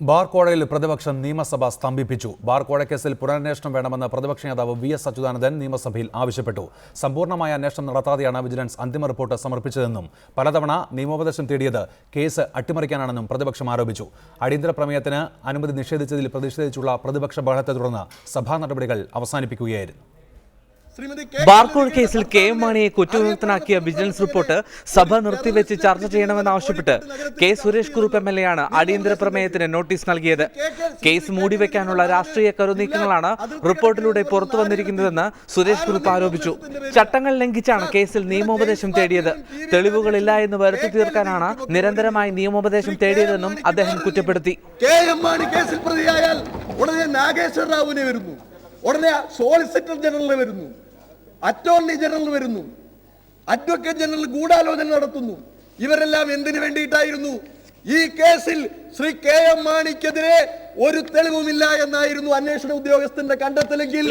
Bar കോഴയിൽ പ്രതിപക്ഷം നിയമസഭ സ്തംഭിപ്പിച്ചു. Bar കോഴ കേസിൽ പുനരന്വേഷണം വേണമെന്ന് പ്രതിപക്ഷ നേതാവ് വി എസ് അച്യുതാനന്ദൻ നിയമസഭയിൽ ആവശ്യപ്പെട്ടു. സമ്പൂർണമായ അന്വേഷണം നടത്താതെയാണ് വിജിലൻസ് അന്തിമ റിപ്പോർട്ട് സമർപ്പിച്ചതെന്നും പലതവണ നിയമോപദേശം തേടിയത് കേസ് അട്ടിമറിക്കാനാണെന്നും പ്രതിപക്ഷം ആരോപിച്ചു. അടിയന്തര പ്രമേയത്തിന് അനുമതി നിഷേധിച്ചതിൽ പ്രതിഷേധിച്ചുള്ള പ്രതിപക്ഷ ബഹളത്തെ തുടർന്ന് സഭാ നടപടികൾ അവസാനിപ്പിക്കുകയായിരുന്നു. ബാർക്കോഴ കേസിൽ കെ. എം മാണിയെ കുറ്റവിമുക്തനാക്കിയ വിജിലൻസ് റിപ്പോർട്ട് സഭ നിർത്തിവെച്ച് ചർച്ച ചെയ്യണമെന്നാവശ്യപ്പെട്ട് K. Suresh Kurup M L A ആണ് അടിയന്തര പ്രമേയത്തിന് നോട്ടീസ് നൽകിയത്. കേസ് മൂടിവെക്കാനുള്ള രാഷ്ട്രീയ കരുനീക്കങ്ങളാണ് റിപ്പോർട്ടിലൂടെ പുറത്തു വന്നിരിക്കുന്നതെന്ന് സുരേഷ് കുറുപ്പ് ആരോപിച്ചു. ചട്ടങ്ങൾ ലംഘിച്ചാണ് കേസിൽ നിയമോപദേശം തേടിയത്. തെളിവുകളില്ല എന്ന് വരുത്തി തീർക്കാനാണ് നിരന്തരമായി നിയമോപദേശം തേടിയതെന്നും അദ്ദേഹം കുറ്റപ്പെടുത്തി. കെ. എം. മാണി കേസിൽ പ്രതിയായാൽ ഉടനെ നാഗേശ്വര റാവുവിനെ വരുന്നു. ഉടനെ സോളിസിറ്റർ ജനറലിനെ വരുന്നു. അറ്റോർണി ജനറൽ വരുന്നു. അഡ്വക്കേറ്റ് ജനറൽ ഗൂഢാലോചന നടത്തുന്നു. ഇവരെല്ലാം എന്തിനു വേണ്ടിയിട്ടായിരുന്നു? ഈ കേസിൽ ശ്രീ കെ എം മാണിക്കെതിരെ ഒരു തെളിവുമില്ല എന്നായിരുന്നു അന്വേഷണ ഉദ്യോഗസ്ഥന്റെ കണ്ടെത്തലെങ്കിൽ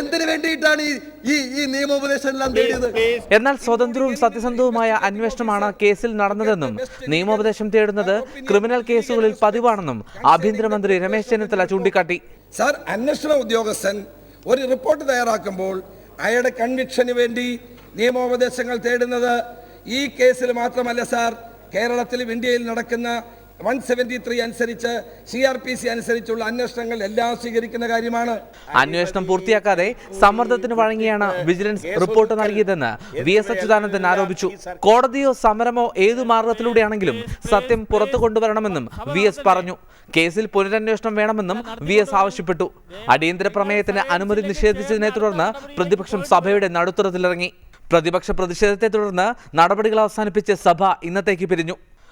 എന്തിനു വേണ്ടിയിട്ടാണ് ഈ ഈ ഈ നിയമോപദേശം എല്ലാം തേടിയത്? എന്നാൽ സ്വതന്ത്രവും സത്യസന്ധവുമായ അന്വേഷണമാണ് കേസിൽ നടന്നതെന്നും നിയമോപദേശം തേടുന്നത് ക്രിമിനൽ കേസുകളിൽ പതിവാണെന്നും ആഭ്യന്തരമന്ത്രി രമേശ് ചെന്നിത്തല ചൂണ്ടിക്കാട്ടി. സാർ അന്വേഷണ ഉദ്യോഗസ്ഥൻ ഒരു റിപ്പോർട്ട് തയ്യാറാക്കുമ്പോൾ അയാളുടെ കൺവിക്ഷന് വേണ്ടി നിയമോപദേശങ്ങൾ തേടുന്നത് ഈ കേസിൽ മാത്രമല്ല സാർ. കേരളത്തിലും ഇന്ത്യയിൽ നടക്കുന്ന വൺ സെവന്റി ത്രീ അനുസരിച്ച് സി ആർ പി സി അനുസരിച്ചുള്ള അന്വേഷണങ്ങൾ എല്ലാം സ്വീകരിക്കുന്ന കാര്യമാണ്. അന്വേഷണം പൂർത്തിയാക്കാതെ സമ്മർദ്ദത്തിന് വഴങ്ങിയാണ് വിജിലൻസ് റിപ്പോർട്ട് നൽകിയതെന്ന് വി എസ് അച്യുതാനന്ദൻ ആരോപിച്ചു. കോടതിയോ സമരമോ ഏതു മാർഗത്തിലൂടെയാണെങ്കിലും സത്യം പുറത്തു കൊണ്ടുവരണമെന്നും വി എസ് പറഞ്ഞു. കേസിൽ പുനരന്വേഷണം വേണമെന്നും വി എസ് ആവശ്യപ്പെട്ടു. അടിയന്തര പ്രമേയത്തിന് അനുമതി നിഷേധിച്ചതിനെ തുടർന്ന് പ്രതിപക്ഷം സഭയുടെ നടുത്തറത്തിലിറങ്ങി. പ്രതിപക്ഷ പ്രതിഷേധത്തെ തുടർന്ന് നടപടികൾ അവസാനിപ്പിച്ച് സഭ ഇന്നത്തേക്ക് പിരിഞ്ഞു.